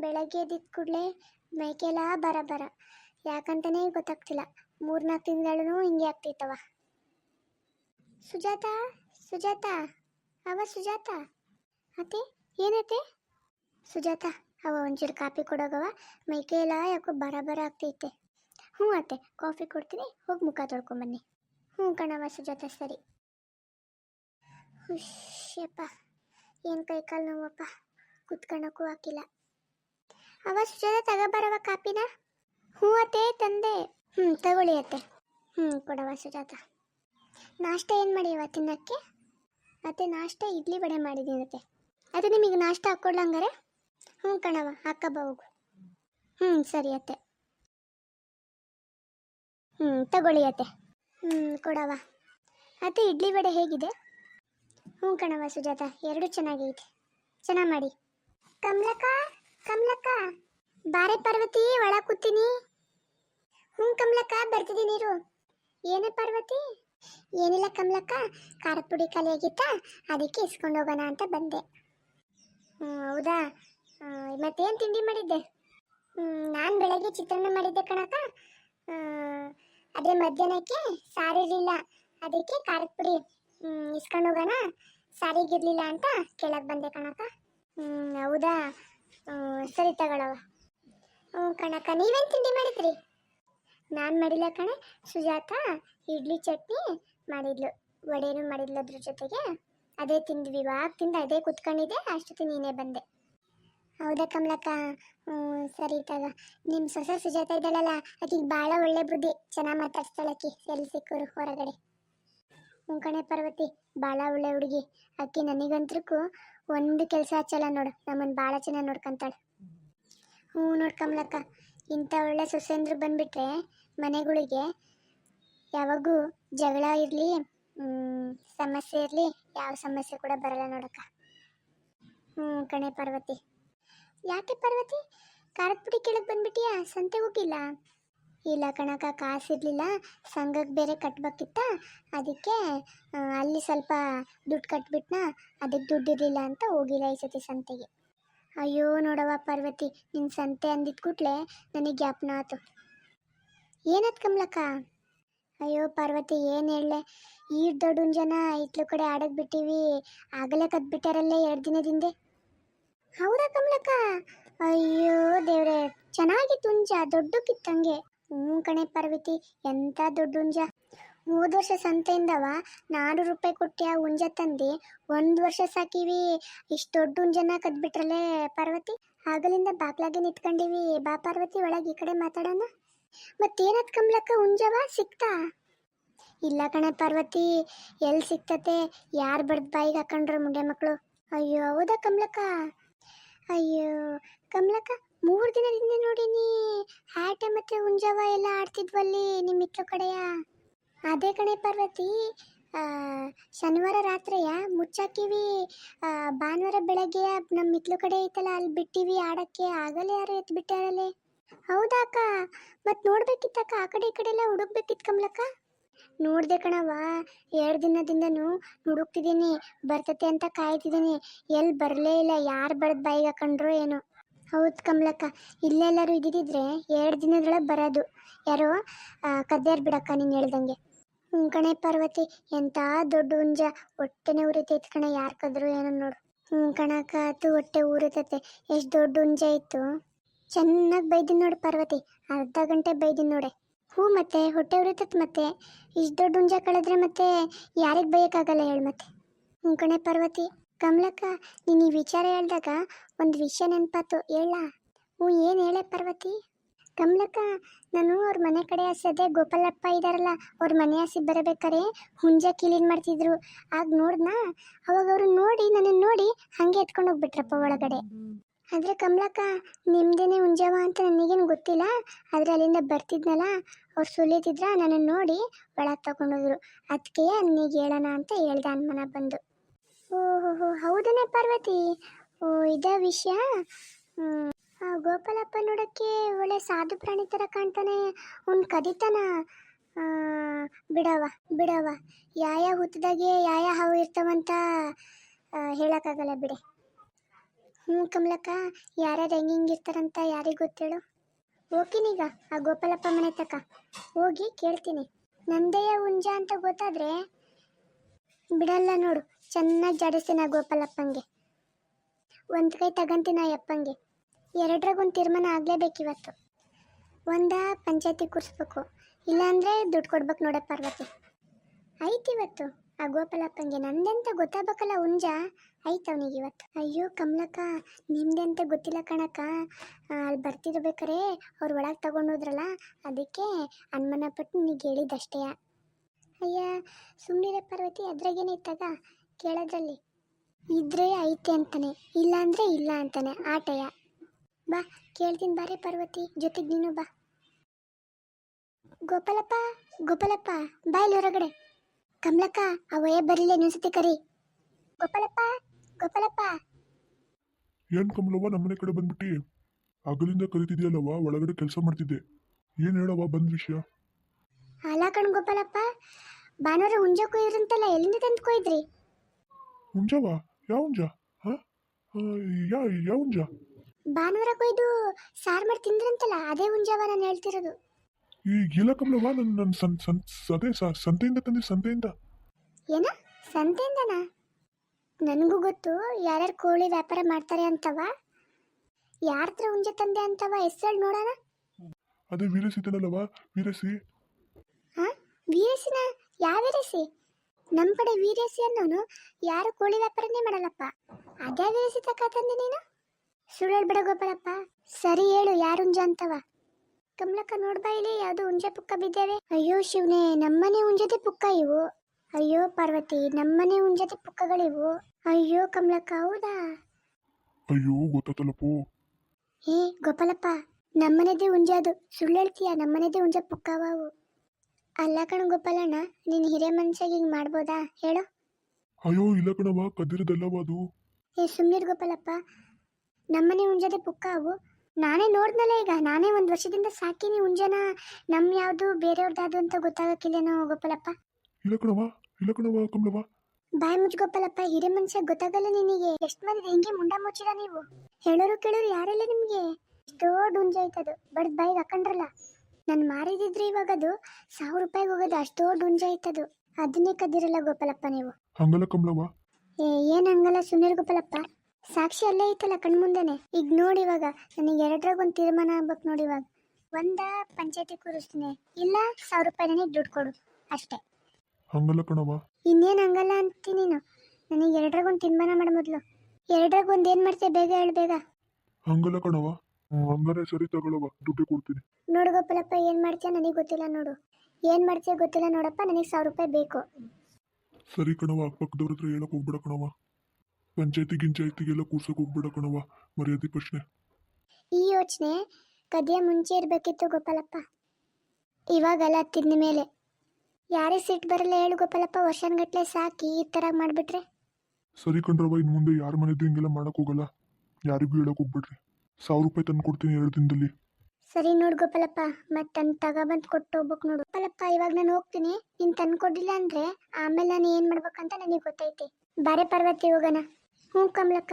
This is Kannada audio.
ಬೆಳಗ್ಗೆ ಎದ್ದಿದ್ದ ಕೂಡಲೇ ಮೈಕೆಲ್ಲ ಬರ ಬರ ಯಾಕಂತಾನೇ ಗೊತ್ತಾಗ್ತಿಲ್ಲ. ಮೂರ್ನಾಲ್ಕು ತಿಂಗಳೂ ಹಿಂಗೆ ಆಗ್ತಿತ್ತವ ಸುಜಾತ ಸುಜಾತ, ಅವ ಸುಜಾತ? ಅತ್ತೆ, ಏನತ್ತೆ? ಸುಜಾತ, ಅವ ಒಂಚೂರು ಕಾಫಿ ಕೊಡೋಗವ. ಮೈಕೆಲ್ಲ ಯಾಕೋ ಬರ ಬರ ಆಗ್ತೈತೆ. ಹ್ಞೂ ಅತ್ತೆ, ಕಾಫಿ ಕೊಡ್ತೀನಿ. ಹೋಗಿ ಮುಖ ತೊಳ್ಕೊಂಬನ್ನಿ. ಹ್ಞೂ ಕಣವ ಸುಜಾತ, ಸರಿ. ಹುಷ್ಯಪ್ಪ ಏನು ಕೈ ಕಾಲು ನೋವಪ್ಪ. ಕುತ್ಕೊಳ್ಳೋಕ್ಕೂ ಹಾಕಿಲ್ಲ. ಅವ ಸುಜಾತ ತಗೋಬರವ ಕಾಪಿನ? ಹ್ಞೂ ಅತ್ತೆ, ತಂದೆ. ಹ್ಞೂ, ತಗೊಳ್ಳಿ ಅತ್ತೆ. ಹ್ಞೂ, ಕೊಡವ ಸುಜಾತ. ನಾಷ್ಟ ಏನು ಮಾಡಿವ ತಿನ್ನಕ್ಕೆ? ಅತ್ತೆ, ನಾಷ್ಟ ಇಡ್ಲಿ ವಡೆ ಮಾಡಿದ್ದೀನಿ ಅತ್ತೆ. ಅದೇ ನಿಮಗೆ ನಾಷ್ಟ ಹಾಕ್ಕೊಡ್ಲಂಗಾರೆ ಹ್ಞೂ ಕಣವ ಹಾಕಬ್ಬ ಹೋಗು. ಹ್ಞೂ, ಸರಿ ಅತ್ತೆ. ಹ್ಞೂ, ತಗೊಳ್ಳಿ ಅತ್ತೆ. ಹ್ಞೂ ಕೊಡವ ಅತ್ತೆ, ಇಡ್ಲಿ ವಡೆ ಹೇಗಿದೆ? ಹ್ಞೂ ಕಣವ ಸುಜಾತ, ಎರಡು ಚೆನ್ನಾಗೈತೆ. ಚೆನ್ನಾಗಿ ಮಾಡಿ. ಕಮಲಕ್ಕ? ಕಮಲಕ್ಕ. ಬಾರೆ ಪಾರ್ವತಿ, ಒಳ ಕೂತೀನಿ. ಹ್ಞೂ ಕಮಲಕ್ಕ, ಬರ್ತಿದ್ದೀನಿ ಇರು. ಏನೇ ಪಾರ್ವತಿ? ಏನಿಲ್ಲ ಕಮಲಕ್ಕ, ಖಾರದ ಪುಡಿ ಖಾಲಿಯಾಗಿತ್ತಾ ಅದಕ್ಕೆ ಇಸ್ಕೊಂಡು ಹೋಗೋಣ ಅಂತ ಬಂದೆ. ಹೌದಾ? ಮತ್ತೇನು ತಿಂಡಿ ಮಾಡಿದ್ದೆ? ನಾನು ಬೆಳಗ್ಗೆ ಚಿತ್ರಾನ್ನ ಮಾಡಿದ್ದೆ ಕಣಕ್ಕ. ಆದರೆ ಮಧ್ಯಾಹ್ನಕ್ಕೆ ಸಾರಿರಲಿಲ್ಲ ಅದಕ್ಕೆ ಖಾರದ ಪುಡಿ ಇಸ್ಕೊಂಡು ಹೋಗೋಣ. ಸಾರಿಗಿರಲಿಲ್ಲ ಅಂತ ಕೇಳಕ್ಕೆ ಬಂದೆ ಕಣಕ್ಕ. ಹೌದಾ? ಸರಿ ತಗೊಳವ ಹ್ಞೂ ಕಣಕ್ಕ, ನೀವೇನು ತಿಂಡಿ ಮಾಡಿದ್ರಿ? ನಾನು ಮಾಡಿಲ್ಲ ಕಣೆ, ಸುಜಾತ ಇಡ್ಲಿ ಚಟ್ನಿ ಮಾಡಿದ್ಲು, ವಡೆನೂ ಮಾಡಿದ್ಲು ಅದ್ರ ಜೊತೆಗೆ. ಅದೇ ತಿಂದ್ವಿ, ಇವಾಗ ತಿಂದು, ಅದೇ ಕುತ್ಕೊಂಡಿದ್ದೆ, ಅಷ್ಟೊತ್ತಿಗೆ ನೀನೇ ಬಂದೆ. ಹೌದಾ ಕಮಲಕ್ಕ? ಹ್ಞೂ, ಸರಿ ತಗ. ನಿಮ್ಮ ಸೊಸೆ ಸುಜಾತ ಇದ್ದಾಳಲ್ಲ ಆಕಿಗೆ ಭಾಳ ಒಳ್ಳೆ ಬುದ್ಧಿ. ಚೆನ್ನಾಗಿ ಮಾತಾಡ್ಸ್ತಾಳಕ್ಕಿ ಎಲ್ಲಿ ಸಿಕ್ಕರು ಹೊರಗಡೆ. ಕಣೆ ಪಾರ್ವತಿ ಭಾಳ ಒಳ್ಳೆ ಹುಡುಗಿ. ಅಕ್ಕಿ ನನಗಂತೂ ಒಂದು ಕೆಲಸ ಹಚ್ಚಲ್ಲ ನೋಡು ನಮ್ಮನ್ನು ಭಾಳ ಚೆನ್ನಾಗಿ ನೋಡ್ಕೊಂತಾಳೆ. ಹ್ಞೂ ನೋಡ್ ಕಮಲಕ್ಕ, ಇಂಥ ಒಳ್ಳೆ ಸೊಸೆಂದ್ರು ಬಂದುಬಿಟ್ರೆ ಮನೆಗಳಿಗೆ ಯಾವಾಗೂ ಜಗಳ ಇರಲಿ ಸಮಸ್ಯೆ ಇರಲಿ, ಯಾವ ಸಮಸ್ಯೆ ಕೂಡ ಬರಲ್ಲ ನೋಡಕ್ಕ. ಹ್ಞೂ ಕಣೆ ಪಾರ್ವತಿ. ಯಾಕೆ ಪಾರ್ವತಿ? ಖಾರದ ಪುಡಿ ಕೆಳಗೆ ಬಂದ್ಬಿಟ್ಟಿಯಾ? ಸಂತೆ ಹೋಗಿಲ್ಲ? ಇಲ್ಲ ಕಣಕ್ಕ, ಕಾಸಿರ್ಲಿಲ್ಲ. ಸಂಘಕ್ಕೆ ಬೇರೆ ಕಟ್ಬೇಕಿತ್ತ. ಅದಕ್ಕೆ ಅಲ್ಲಿ ಸ್ವಲ್ಪ ದುಡ್ಡು ಕಟ್ಬಿಟ್ನ ಅದಕ್ಕೆ ದುಡ್ಡು ಇರಲಿಲ್ಲ ಅಂತ ಹೋಗಿಲ್ಲ ಈ ಸತಿ ಸಂತೆಗೆ. ಅಯ್ಯೋ ನೋಡವ್ವ ಪಾರ್ವತಿ ನಿನ್ನ ಸಂತೆ ಅಂದಿದ್ ಕೂಡ್ಲೆ ನನಗೆ ಜ್ಞಾಪನ ಆತು. ಏನತ್ ಕಮಲಕ್ಕ? ಅಯ್ಯೋ ಪಾರ್ವತಿ, ಏನು ಹೇಳಲೆ? ಈ ದೊಡ್ಡ ಜನ ಇತ್ಲು ಕಡೆ ಆಡಕ್ ಬಿಟ್ಟಿವಿ. ಆಗಲೇ ಕದ್ಬಿಟ್ಟಾರಲ್ಲೇ ಎರಡು ದಿನದಿಂದ. ಹೌದಾ ಕಮಲಕ್ಕ? ಅಯ್ಯೋ ದೇವ್ರೆ, ಚೆನ್ನಾಗಿತ್ತು ಹುಂಜ ದೊಡ್ಡಕ್ಕಿತ್ತಂಗೆ. ಹ್ಞೂ ಕಣೆ ಪಾರ್ವತಿ ಎಂಥ ದೊಡ್ಡ ಹುಂಜ ಹೋದ ವರ್ಷ ಸಂತೆಯಿಂದವ ನಾನ್ನೂರು ರೂಪಾಯಿ ಕೊಟ್ಟಿ ಆ ಉಂಜ ತಂದು. ಒಂದು ವರ್ಷ ಸಾಕಿವಿ, ಇಷ್ಟು ದೊಡ್ಡ ಹುಂಜನ ಕದ್ಬಿಟ್ರಲ್ಲೇ ಪಾರ್ವತಿ. ಆಗಲಿಂದ ಬಾಗ್ಲಾಗೆ ನಿಂತ್ಕೊಂಡಿವಿ. ಬಾ ಪಾರ್ವತಿ, ಒಳಗೆ ಈ ಕಡೆ ಮಾತಾಡೋಣ. ಮತ್ತೇನತ್ ಕಮ್ಲಕ್ಕ ಹುಂಜವ ಸಿಕ್ತಾ? ಇಲ್ಲ ಕಣೆ ಪಾರ್ವತಿ ಎಲ್ಲಿ ಸಿಕ್ತತೆ? ಯಾರು ಬಡ್ದು ಬಾಯಿಗೆ ಹಾಕೊಂಡ್ರು ಮುಂಡೆ ಮಕ್ಕಳು ಅಯ್ಯೋ, ಹೌದಾ ಕಮಲಕ್ಕ? ಅಯ್ಯೋ, ಕಮಲಕ್ಕ ಮೂರು ದಿನದಿಂದ ನೋಡಿನಿ ಆಟ ಮತ್ತೆ ಹುಂಜವ ಎಲ್ಲ ಆಡ್ತಿದ್ವಲ್ಲಿ ನಿಮ್ಮ ಮಿತ್ರ ಕಡೆಯ? ಅದೇ ಕಣೆ ಪಾರ್ವತಿ. ಶನಿವಾರ ರಾತ್ರಿಯ ಮುಚ್ಚಾಕಿವಿ ಭಾನುವಾರ ಬೆಳಗ್ಗೆ ನಮ್ಮ ಮಿತ್ಲು ಕಡೆ ಐತಲ್ಲ, ಅಲ್ಲಿ ಬಿಟ್ಟಿವಿ ಆಡಕ್ಕೆ. ಆಗಲೇ ಯಾರು ಎತ್ತು ಬಿಟ್ಟಾರಲ್ಲೇ. ಹೌದಾ ಅಕ್ಕ? ಮತ್ತೆ ನೋಡ್ಬೇಕಿತ್ತಕ್ಕ, ಆ ಕಡೆ ಈ ಕಡೆ ಎಲ್ಲ ಹುಡುಕ್ಬೇಕಿತ್ತು ಕಮಲಕ್ಕ? ನೋಡ್ದೆ ಕಣವ ಎರಡು ದಿನದಿಂದನು ಹುಡುಕ್ತಿದ್ದೀನಿ, ಬರ್ತತೆ ಅಂತ ಕಾಯ್ತಿದ್ದೀನಿ. ಎಲ್ಲಿ ಬರಲೇ ಇಲ್ಲ, ಯಾರು ಬಡ್ದು ಬಾಯಿಗೆ ಹಾಕೊಂಡ್ರು ಏನೋ. ಹೌದು ಕಮಲಕ್ಕ, ಇಲ್ಲೆಲ್ಲರೂ ಇದ್ದಿದ್ರೆ ಎರಡು ದಿನದೊಳಗೆ ಬರೋದು. ಯಾರೋ ಕದ್ಯಾರ್ ಬಿಡಕ್ಕ ನೀನು ಹೇಳ್ದಂಗೆ. ಹ್ಞೂ ಕಣೆ ಪಾರ್ವತಿ ಎಂಥ ದೊಡ್ಡ ಹುಂಜ. ಹೊಟ್ಟೆನೇ ಉರಿತೈತೆ ಕಣೆ ಯಾರು ಕದ್ರು ಏನೋ ನೋಡು. ಹ್ಞೂ ಕಣಕ್ಕ, ಅದು ಹೊಟ್ಟೆ ಉರಿತೈತೆ. ಎಷ್ಟು ದೊಡ್ಡ ಹುಂಜ ಇತ್ತು. ಚೆನ್ನಾಗಿ ಬೈದಿನಿ ನೋಡು ಪಾರ್ವತಿ, ಅರ್ಧ ಗಂಟೆ ಬೈದಿನಿ ನೋಡೆ. ಹ್ಞೂ ಮತ್ತೆ, ಹೊಟ್ಟೆ ಉರಿತೈತೆ ಮತ್ತೆ. ಇಷ್ಟು ದೊಡ್ಡ ಹುಂಜ ಕಳೆದ್ರೆ ಮತ್ತೆ ಯಾರಿಗೆ ಬೈಯೋಕ್ಕಾಗಲ್ಲ ಹೇಳು ಮತ್ತೆ. ಹ್ಞೂ ಕಣೆ ಪಾರ್ವತಿ. ಕಮಲಕ್ಕ, ನೀನು ಈ ವಿಚಾರ ಹೇಳಿದಾಗ ಒಂದು ವಿಷಯ ನೆನಪಾತು, ಹೇಳ. ಹ್ಞೂ, ಏನು ಹೇಳೆ ಪಾರ್ವತಿ? ಕಮಲಕ್ಕ, ನಾನು ಅವ್ರ ಮನೆ ಕಡೆ ಹಸದೆ ಗೋಪಾಲಪ್ಪ ಇದ್ದಾರಲ್ಲ ಅವ್ರ ಮನೆ ಹಸಿ ಬರಬೇಕಾರೆ ಹುಂಜ ಕ್ಲೀನ್ ಮಾಡ್ತಿದ್ರು. ಆಗ ನೋಡ್ದಾ ಅವಾಗ ಅವರು ನೋಡಿ ನನ್ನನ್ನು ನೋಡಿ ಹಾಗೆ ಎತ್ಕೊಂಡು ಹೋಗ್ಬಿಟ್ರಪ್ಪ ಒಳಗಡೆ. ಆದರೆ ಕಮಲಕ್ಕ, ನಿಮ್ದೇನೆ ಹುಂಜವ ಅಂತ ನನಗೇನು ಗೊತ್ತಿಲ್ಲ. ಆದರೆ ಅಲ್ಲಿಂದ ಬರ್ತಿದ್ನಲ್ಲ, ಅವ್ರು ಸುಲಿತಿದ್ರ ನನ್ನನ್ನು ನೋಡಿ ಒಳಗೆ ತಗೊಂಡೋದ್ರು ಅದಕ್ಕೆ ನಿನಗೆ ಹೇಳೋಣ ಅಂತ ಹೇಳ್ದೆ ಅನ್ಮನ ಬಂದು. ಓಹೋ ಹೌದನೇ ಪಾರ್ವತಿ? ಓ, ಇದೇ ವಿಷಯ? ಗೋಪಾಲಪ್ಪ ನೋಡಕ್ಕೆ ಒಳ್ಳೆ ಸಾಧು ಪ್ರಾಣಿ ತರ ಕಾಣ್ತಾನೆ. ಅವ್ನು ಕದಿತಾನ. ಬಿಡವ ಬಿಡವ ಯಾಯ ಹುತ್ತದಾಗೆ ಯಾಯ ಹಾವು ಇರ್ತಾವಂತ ಹೇಳಕ್ಕಾಗಲ್ಲ ಬಿಡೆ. ಹ್ಞೂ ಕಮಲಕ್ಕ ಯಾರ್ಯಾರು ಹೆಂಗೆ ಹಿಂಗಿರ್ತಾರಂತ ಯಾರಿಗೆ ಗೊತ್ತೇಳು? ಹೋಗ್ತೀನೀಗ ಆ ಗೋಪಾಲಪ್ಪ ಮನೆ ತಕ್ಕ ಹೋಗಿ ಕೇಳ್ತೀನಿ. ನಂದೆಯ ಹುಂಜ ಅಂತ ಗೊತ್ತಾದ್ರೆ, ಬಿಡಲ್ಲ ನೋಡು. ಚೆನ್ನಾಗಿ ಜಾಡಿಸ್ತೀನಿ ಆ ಗೋಪಾಲಪ್ಪಂಗೆ. ಒಂದು ಕೈ ತಗಂತೀನಿ ಆ ಯಪ್ಪಂಗೆ ಎರಡರಾಗೊಂದು ತೀರ್ಮಾನ ಆಗಲೇಬೇಕಿವತ್ತು ಒಂದ ಪಂಚಾಯತಿ ಕೂರಿಸ್ಬೇಕು. ಇಲ್ಲಾಂದರೆ ದುಡ್ಡು ಕೊಡ್ಬೇಕು ನೋಡ ಪಾರ್ವತಿ. ಐತಿ ಇವತ್ತು. ಆ ಗೋಪಾಲಪ್ಪಂಗೆ ನಂದೆಂತ ಗೊತ್ತಾಗಬೇಕಲ್ಲ ಉಂಜ ಅವನಿಗೆ ಇವತ್ತು. ಅಯ್ಯೋ ಕಮಲಕ್ಕ, ನಿಮ್ದೆಂತ ಗೊತ್ತಿಲ್ಲ ಕಣಕ್ಕ. ಅಲ್ಲಿ ಬರ್ತಿರ್ಬೇಕಾರೆ ಅವ್ರು ಒಳಗೆ ತಗೊಂಡೋದ್ರಲ್ಲ, ಅದಕ್ಕೆ ಅನುಮಾನ ಪಟ್ಟು ನೀಗೆ ಹೇಳಿದ್ದಷ್ಟೇ ಅಯ್ಯ ಸುಮ್ಮನೆ ಪಾರ್ವತಿ ಅದ್ರಾಗೇನೈತಾಗ ಕೇಳೋದ್ರಲ್ಲಿ ಇದ್ರೆ ಐತೆ ಅಂತಾನೆ ಇಲ್ಲ ಅಂದರೆ ಇಲ್ಲ ಅಂತಾನೆ ಆಟಯ ಬಾ ಕೇಳ್ತೀನಿ ಬಾರೆ ಪಾರ್ವತಿ ಜೊತೆಗೆ ನೀನು ಬಾ. ಗೋಪಾಲಪ್ಪ ಗೋಪಾಲಪ್ಪ ಬಾ ಇಲ್ಲಿ ಹೊರಗಡೆ. ಕಮಲಕ್ಕ ಅವೇ ಬರಲಿ ಇನ್ನೊಂದ್ಸತಿ ಕರಿ. ಗೋಪಾಲಪ್ಪ ಗೋಪಾಲಪ್ಪ. ಏನ್ ಕಮಲವ್ವ ನಮ್ಮನೆ ಕಡೆ ಬಂದ್ಬಿಟ್ಟಿ? ಹಗಲಿಂದ ಕರಿತಿದ್ಯಲ್ಲವ್ವ ಒಳಗಡೆ ಕೆಲಸ ಮಾಡ್ತಿದ್ದೆ. ಏನ್ ಹೇಳವ್ವ ಬಂದ್ ವಿಷಯ? ಅಲ್ಲ ಕಣ್ ಗೋಪಾಲಪ್ಪ ಭಾನುವಾರ ಹುಂಜ ಕೊಯ್ದ್ರಂತಲ್ಲ ಎಲ್ಲಿಂದ ತಂದು ಕೊಯ್ದ್ರಿ? ಹುಂಜವ ಯಾವ ಹುಂಜ ಹಾ ಯಾ ಯಾವ ಹುಂಜ ಭಾನುವಾರ ಕೊಯ್ದು ಸಾರು ಮಾಡಿ ತಿಂದ್ರಂತಲ್ಲ ಅದೇ ಹುಂಜವ ನಾನು ಹೇಳ್ತಿರೋದು. ಈ ಇಲ್ಲ ಕಮಲವ್ವ ನನ್ನ ನನ್ನ ಸನ್ ಸನ್ ಅದೇ ಸ- ಸಂತೆಯಿಂದ ತಂದಿ ಸಂತೆಯಿಂದ. ಏನ? ಸಂತೆಯಿಂದನಾ? ನನಗೂ ಗೊತ್ತು ಯಾರ್ಯಾರು ಕೋಳಿ ವ್ಯಾಪಾರ ಮಾಡ್ತಾರೆ ಅಂತವ. ಯಾರತ್ರ ಹುಂಜೆ ತಂದೆ ಅಂತವ ಹೆಸರು ನೋಡೋಣ. ಅದೇ ವೀರಸಿ ವೀರಸಿದ್ದನಲ್ಲವ್ವ ವೀರಸಿ. ಹಾ? ವೀರಸಿನ? ಯಾವ ವೀರೇಸಿ? ನಮ್ಮ ಕಡೆ ವೀರೇಸಿ ಅನ್ನೋನು ಯಾರು ಕೋಳಿ ವ್ಯಾಪಾರನೇ ಮಾಡಲ್ಲಪ್ಪ. ಅದೇ ವೀರೇಸಿ ತಕ್ಕ ತಂದೆ ನೀನು? ಸುಳ್ಳು ಹೇಳ್ಬೇಡ ಗೋಪಾಲಪ್ಪ. ಸರಿ ಹೇಳು ಯಾರು ಹುಂಜ ಅಂತವ? ಕಮಲಕ್ಕ ನೋಡ್ಬಾ ಇಲ್ಲಿ ಯಾವುದು ಹುಂಜೆ ಪುಕ್ಕ ಬಿದ್ದೇವೆ. ಅಯ್ಯೋ ಶಿವನೇ ನಮ್ಮನೆ ಹುಂಜದೆ ಪುಕ್ಕ ಇವು. ಅಯ್ಯೋ ಪಾರ್ವತಿ ನಮ್ಮನೆ ಹುಂಜದೆ ಪುಕ್ಕಗಳಿವು. ಅಯ್ಯೋ ಕಮಲಕ್ಕ ಹೌದಾ? ಅಯ್ಯೋ ಗೊತ್ತಾತಲ್ಲಪ್ಪೋ. ಏ ಗೋಪಾಲಪ್ಪ ನಮ್ಮನೆದೇ ಹುಂಜ ಅದು. ಸುಳ್ಳು ಹೇಳ್ತೀಯ ನಮ್ಮನೆದೇ ಹುಂಜ ಪುಕ್ಕವ ಅವು. ಅಲ್ಲ ಕಣ ಗೋಪಾಲಣ್ಣ ನೀನು ಹಿರಿಯ ಮನುಷ್ಯಾಗ ಹಿಂಗೆ ಮಾಡ್ಬೋದಾ? ಹೇಳು. ಅಯ್ಯೋ ಇಲ್ಲ ಕಣವ ಕದ್ದಿರದಲ್ಲವ ಅದು. ಏ ಸುಮ್ಮನಿರ್ ಗೋಪಾಲಪ್ಪ. ನಮ್ಮನೆ ಉಂಜದೆ ಪುಕ್ಕ ಅವು. ನಾನೇ ನೋಡ್ದಲ್ಲ ಈಗ ನಾನೇ ಒಂದು ವರ್ಷದಿಂದ ಸಾಕಿನಿ ಉಂಜನ. ನಮ್ಮ ಯಾವುದು ಬೇರೆಯವ್ರದ್ದು ಅಂತ ಗೊತ್ತಾಗಕ್ಕಿಲ್ಲೇನೋ ಗೋಪಾಲಪ್ಪ? ಇಲ್ಲ ಕಣವ ಇಲ್ಲ ಕಣವ ಕಮಲವ ಬಾಯ್ ಮುಚ್ಚ ಗೋಪಾಲಪ್ಪ ಹಿರೇ ಮನುಷ್ಯ ಗೊತ್ತಾಗಲ್ಲ ನಿನಗೆ. ಎಷ್ಟು ಮಂದಿ ಹೆಂಗೆ ಮುಂಡ ಮುಚ್ಚಿರ ನೀವು? ಹೇಳೋರು ಕೇಳೋರು ಯಾರೆಲ್ಲ ನಿಮಗೆ? ದೊಡ್ಡ ಹುಂಜ ಐತದು ಬಡ್ದು ಬಾಯಿಗೆ ಹಾಕೊಂಡ್ರಲ್ಲ. ನಾನು ಮಾರಿದಿದ್ರೆ ಇವಾಗ ಅದು ಸಾವಿರ ರೂಪಾಯಿಗೆ ಹೋಗೋದು ಅಷ್ಟೋ ಡುಂಜ ಆಯ್ತದು ಅದನ್ನೇ ಕದಿರಲ್ಲ ಗೋಪಾಲಪ್ಪ ನೀವು. ಹಂಗಲ್ಲ ಕಮಲವ್ವ. ಏ ಏನ್ ಹಂಗಲ್ಲ ಸುನೀಲ್ ಗೋಪಾಲಪ್ಪ? ಸಾಕ್ಷಿ ಅಲ್ಲೇ ಐತಲ್ಲ ಕಣ್ಮುಂದೆನೆ. ಈಗ ನೋಡಿ ಇವಾಗ ನನಗೆ ಎರಡರಾಗ ಒಂದು ತೀರ್ಮಾನ ಆಗ್ಬೇಕು ನೋಡಿ ಇವಾಗ. ಒಂದ ಪಂಚಾಯತಿ ಕೂರಿಸ್ತೀನಿ. ಇಲ್ಲ ಸಾವಿರ ರೂಪಾಯಿ ನನಗೆ ದುಡ್ಡು ಕೊಡು. ಅಷ್ಟೇ. ಹಂಗಲ್ಲ ಕಣವ್ವ. ಇನ್ನೇನು ಹಂಗಲ್ಲ ಅಂತೀನಿ ನೀನು. ನನಗೆ ಎರಡರಾಗ ಒಂದು ತೀರ್ಮಾನ ಮಾಡು ಮೊದಲು. ಎರಡರಾಗ ಒಂದು ಏನು ಮಾಡ್ತೀಯ? ಬೇಗ ಹೇಳು ಬೇಗ. ಹಂಗಲ್ಲ ಕಣವ್ವ. ಹಂಗಾರೆ ಸರಿ ತಗೊಳವ ದುಡ್ಡು ಕೊಡ್ತೀನಿ. ನೋಡು ಗೋಪಾಲಪ್ಪ ಏನು ಮಾಡ್ತೀಯ ನನಗೆ ಗೊತ್ತಿಲ್ಲ ನೋಡು. ಏನು ಮಾಡ್ತೀಯ ಗೊತ್ತಿಲ್ಲ ನೋಡಪ್ಪ ನನಗೆ ಸಾವಿರ ರೂಪಾಯಿ ಬೇಕು. ಸರಿ ಕಣವ ಪಕ್ಕದವ್ರ ಹತ್ರ ಹೇಳಕ್ ಹೋಗ್ಬೇಡ ಕಣವ ಪಂಚಾಯತಿ ಗಿಂಚಾಯತಿಗೆಲ್ಲ ಕೂರ್ಸಕ್ ಹೋಗ್ಬೇಡ ಕಣವ ಮರ್ಯಾದೆ ಪ್ರಶ್ನೆ. ಈ ಯೋಚನೆ ಕದಿಯ ಮುಂಚೆ ಇರಬೇಕಿತ್ತು ಗೋಪಾಲಪ್ಪ. ಇವಾಗಲ್ಲ ತಿಂದ ಮೇಲೆ ಯಾರೇ ಸಿಟ್ಟು ಬರಲ್ಲ ಹೇಳು ಗೋಪಾಲಪ್ಪ ವರ್ಷನ್ಗಟ್ಲೆ ಸಾಕಿ ಈ ಥರ ಮಾಡಿಬಿಟ್ರೆ. ಸರಿ ಕಣ್ರವ ಇನ್ ಮುಂದೆ ಯಾರ ಮನೆದು ಹಿಂಗೆಲ್ಲ ಮಾಡಕ್ ಹೋಗಲ್ಲ. ಯಾರಿಗೂ ಹೇಳಕ್ ಹೋಗ್ಬೇಡ್ರಿ. ಸಾವಿರ ರೂಪಾಯಿ ತಂದು ಕೊಡ್ತೀನಿ ಎರಡು ದಿನದಲ್ಲಿ ಸರಿ ನೋಡು ಗೋಪಾಲಪ್ಪ ಮತ್ತೆ ತಂದು ತಗೊಬಂದು ಕೊಟ್ಟು ಹೋಗ್ಬೇಕು ನೋಡು. ಗೋಪಾಲಪ್ಪ, ಇವಾಗ ನಾನು ಹೋಗ್ತೀನಿ. ನೀನು ತಂದು ಕೊಡ್ಲಿಲ್ಲ ಅಂದ್ರೆ ಆಮೇಲೆ ನಾನು ಏನು ಮಾಡ್ಬೇಕಂತ ನನಗೆ ಗೊತ್ತೈತಿ. ಬಾರೆ ಪಾರ್ವತಿ, ಹೋಗೋಣ. ಹ್ಞೂ ಕಮಲಕ್ಕ.